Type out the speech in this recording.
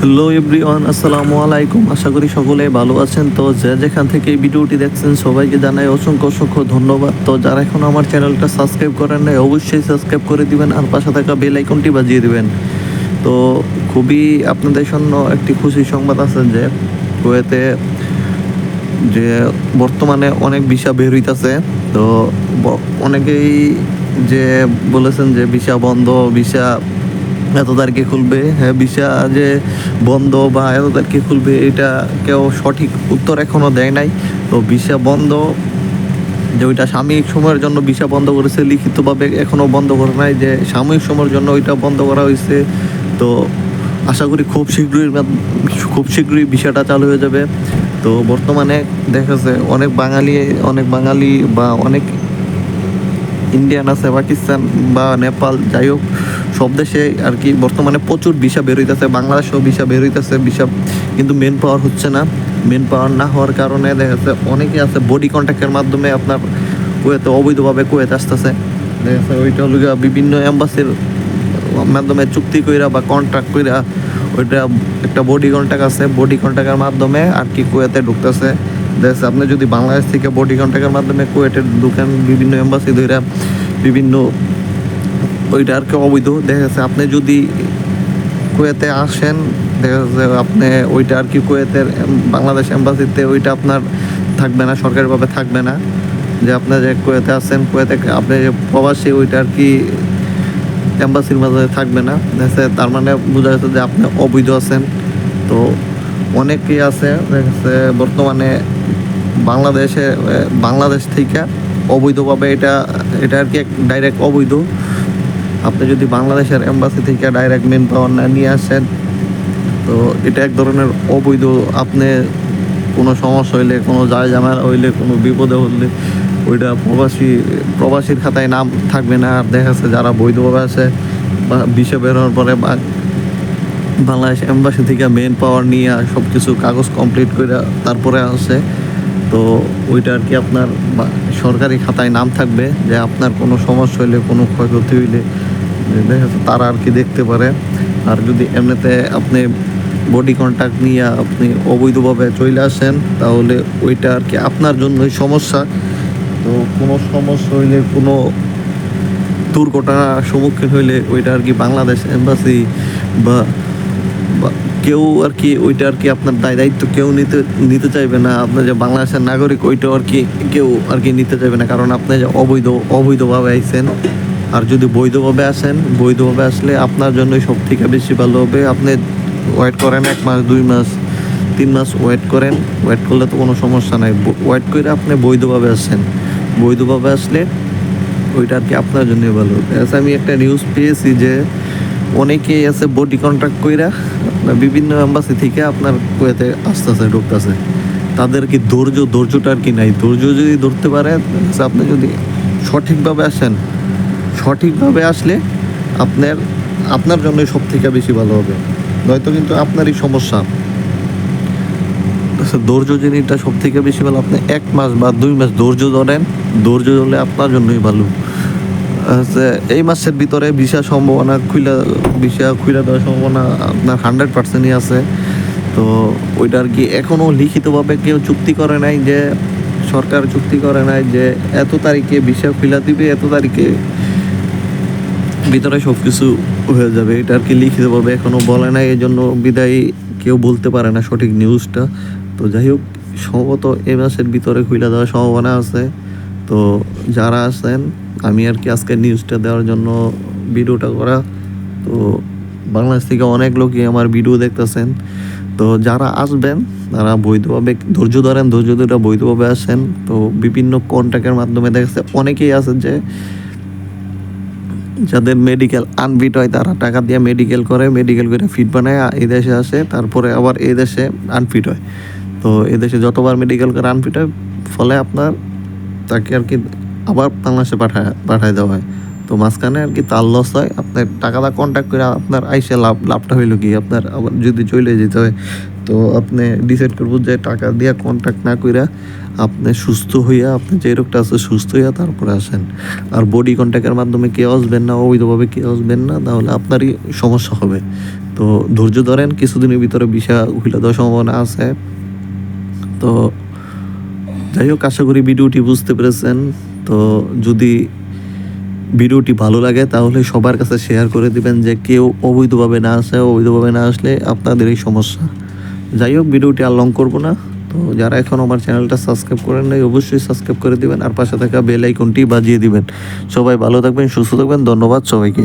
Hello everyone আসসালামু আলাইকুম। আশা করি সকলে ভালো আছেন। তো যে যেখান থেকে এই ভিডিওটি দেখছেন, সবাইকে জানাই অসংখ্য অসংখ্য ধন্যবাদ। তো যারা এখন আমার চ্যানেলটা সাবস্ক্রাইব করেন নাই, অবশ্যই সাবস্ক্রাইব করে দিবেন আর পাশে থাকা বেল আইকনটি বাজিয়ে দিবেন। তো খুবই আপনাদের জন্য একটি খুশি সংবাদ আছে যে, কুয়েতে যে বর্তমানে অনেক ভিসা বের হইতেছে। তো অনেকেই যে বলেছেন যে ভিসা বন্ধ, ভিসা এত তারিখে খুলবে? হ্যাঁ ভিসা যে বন্ধ বা এত তারিখে খুলবে, এটা কেউ সঠিক উত্তর এখনও দেয় নাই। তো ভিসা বন্ধ, যে ওইটা সাময়িক সময়ের জন্য ভিসা বন্ধ করেছে, লিখিতভাবে এখনও বন্ধ করে নাই যে সাময়িক সময়ের জন্য ওইটা বন্ধ করা হয়েছে। তো আশা করি খুব শীঘ্রই খুব শীঘ্রই ভিসাটা চালু হয়ে যাবে। তো বর্তমানে দেখা অনেক বাঙালি অনেক বাঙালি বা অনেক ইন্ডিয়ান আছে, পাকিস্তান বা নেপাল, যাই হোক সব দেশে আর কি বর্তমানে প্রচুর ভিসা বের হইতেছে, বাংলাদেশেও ভিসা বের হইতেছে ভিসা কিন্তু মেন পাওয়ার হচ্ছে না। মেন পাওয়ার না হওয়ার কারণে দেখা যাচ্ছে অনেকে আছে বডি কন্ট্যাক্টের মাধ্যমে আপনার কুয়েতে, অবৈধভাবে কুয়েতে আসতেছে। দেখা যাচ্ছে ওইটা হলো বিভিন্ন অ্যাম্বাসির মাধ্যমে চুক্তি কইরা বা কন্ট্রাক্ট কইরা ওইটা একটা বডি কন্ট্যাক্ট আছে। বডি কন্ট্যাক্টের মাধ্যমে আর কি কুয়েতে ঢুকতেছে। দেখছে আপনি যদি বাংলাদেশ থেকে বডি কন্ট্যাক্টের মাধ্যমে কুয়েটের দোকান বিভিন্ন এম্বাসি ধইরা বিভিন্ন ওইটা আর কি অবৈধ। দেখা যাচ্ছে আপনি যদি কুয়েতে আসেন, দেখা যাচ্ছে আপনি ওইটা আর কি কুয়েতের বাংলাদেশ এম্বাসিতে ওইটা আপনার থাকবে না, সরকারিভাবে থাকবে না। যে আপনি যে কুয়েতে আছেন, কুয়েতে আপনি যে প্রবাসী, ওইটা আর কি এম্বাসির মাঝে থাকবে না। দেখা তার মানে বোঝা যাচ্ছে যে আপনি অবৈধ আছেন। তো অনেকেই আছে, দেখা বর্তমানে বাংলাদেশে বাংলাদেশ থেকে অবৈধভাবে এটা এটা আর কি ডাইরেক্ট অবৈধ। আপনি যদি বাংলাদেশের এম্বাসি থেকে ডাইরেক্ট মেন পাওয়ার না নিয়ে আসেন, তো এটা এক ধরনের অবৈধ। আপনি কোনো সমস্যা হইলে, কোনো যায় ঝামেলা হইলে, কোনো বিপদে হলে ওইটা প্রবাসী, প্রবাসীর খাতায় নাম থাকবে না। আর দেখা যাচ্ছে যারা বৈধভাবে আছে, বা বিষে বেরোনোর পরে বা বাংলাদেশ এম্বাসি থেকে মেন পাওয়ার নিয়ে সব কিছু কাগজ কমপ্লিট করে তারপরে আসে। তো ওইটা আর কি আপনার সরকারি খাতায় নাম থাকবে যে আপনার কোনো সমস্যা হইলে, কোনো ক্ষয়ক্ষতি হইলে, দেখা যাচ্ছে তারা আর কি দেখতে পারে। আর যদি এমনিতে আপনি বডি কন্ট্যাক্ট নিয়ে আপনি অবৈধভাবে চলে আসেন, তাহলে ওইটা আর কি আপনার জন্যই সমস্যা। তো কোনো সমস্যা হইলে, কোনো দুর্ঘটনার সম্মুখীন হইলে ওইটা আর কি বাংলাদেশ এম্বাসি বা কেউ আর কি ওইটা আর কি আপনার দায় দায়িত্ব কেউ নিতে নিতে চাইবে না। আপনার যে বাংলাদেশের নাগরিক ওইটাও আর কি কেউ আর কি নিতে চাইবে না। কারণ আপনি যে অবৈধ, অবৈধভাবে আইছেন, আর যদি বৈধভাবে আসেন, বৈধভাবে আসলে আপনার জন্যই সব থেকে বেশি ভালো হবে। আপনি ওয়েট করেন এক মাস, দুই মাস, তিন মাস ওয়েট করেন। ওয়েট করলে তো কোনো সমস্যা নাই। ওয়েট করে আপনি বৈধভাবে আসেন। বৈধভাবে আসলে ওইটা আর কি আপনার জন্য ভালো As আমি একটা নিউজ পেয়েছি যে অনেকেই আছে বডি কন্ট্রাক্ট কইরা বিভিন্ন এম্বাসি থেকে আপনার কুয়েতে আসতেছে ঢুকতেছে। তাদের কি ধৈর্য ধৈর্যটা আর কি নাই। ধৈর্য যদি ধরতে পারে আপনি যদি সঠিকভাবে আসেন সঠিকভাবে আসলে আপনার আপনার জন্যই সব থেকে বেশি ভালো হবে। নয়তো কিন্তু আপনারই সমস্যা। আচ্ছা, ধৈর্য জিনিসটা সব থেকে বেশি ভালো। আপনি এক মাস বা দুই মাস ধৈর্য ধরেন ধৈর্য ধরলে আপনার জন্যই ভালো। আচ্ছা, এই মাসের ভিতরে ভিসা সম্ভাবনা খুইলা ভিসা খুইলা দেওয়ার সম্ভাবনা আপনার হান্ড্রেড পার্সেন্টই আছে। তো ওইটা আর কি এখনও লিখিতভাবে কেউ চুক্তি করে নাই যে সরকার চুক্তি করে নাই যে এত তারিখে ভিসা খুইলা দিবে এত তারিখে ভিতরে সব কিছু হয়ে যাবে। এটা আর কি লিখিতভাবে এখনও বলে নাই এই জন্য বিদায় কেউ বলতে পারে না সঠিক নিউজটা তো যাই হোক সম্ভবত এই মাসের ভিতরে খুলে দেওয়ার সম্ভাবনা আছে। তো যারা আছেন আমি আর কি আজকে নিউজটা দেওয়ার জন্য ভিডিওটা করা। তো বাংলাদেশ থেকে অনেক লোকই আমার ভিডিও দেখতেছেন। তো যারা আসবেন, তারা বৈধভাবে ধৈর্য ধরেন, ধৈর্য ধরে বৈধভাবে আসেন। তো বিভিন্ন কন্ট্যাক্টের মাধ্যমে দেখা যাচ্ছে অনেকেই আছে যে, যাদের মেডিকেল আনফিট হয়, তারা টাকা দিয়ে মেডিকেল করে মেডিকেল করে ফিট বানায়, এই দেশে আসে, তারপরে আবার এই দেশে আনফিট হয়। তো এই দেশে যতবার মেডিকেল করে আনফিট হয়, ফলে আপনার তাকে আর কি আবার বাংলাদেশে পাঠায় পাঠায় দেওয়া হয়। তো মাঝখানে আর কি তার লস হয়। আপনার টাকাটা কন্ট্যাক্ট করে আপনার আইসে লাভ, লাভটা হইল কি? আপনার আবার যদি চলে যেতে হয়, তো আপনি ডিসাইড করব যে টাকা দিয়ে কন্ট্যাক্ট না কইরা আপনি সুস্থ হইয়া, আপনি যে রোগটা আছে সুস্থ হইয়া তারপরে আসেন। আর বডি কন্ট্যাক্টের মাধ্যমে কে আসবেন না, অবৈধভাবে কে আসবেন না, তাহলে আপনারই সমস্যা হবে। তো ধৈর্য ধরেন, কিছুদিনের ভিতরে ভিসা উঠিলে দেওয়ার সম্ভাবনা আছে। তো যাই হোক আশা করি ভিডিওটি বুঝতে পেরেছেন। তো যদি ভিডিওটি ভালো লাগে, তাহলে সবার কাছে শেয়ার করে দিবেন যে কেউ অবৈধভাবে না আসে, অবৈধভাবে না আসলে আপনাদের এই সমস্যা। যাই হোক ভিডিওটি আর লং করব না। তো যারা এখন আমার চ্যানেলটা সাবস্ক্রাইব করেন নাই, অবশ্যই সাবস্ক্রাইব করে দিবেন, আর পাশে থাকা বেল আইকনটি বাজিয়ে দিবেন। সবাই ভালো থাকবেন, সুস্থ থাকবেন, ধন্যবাদ সবাইকে।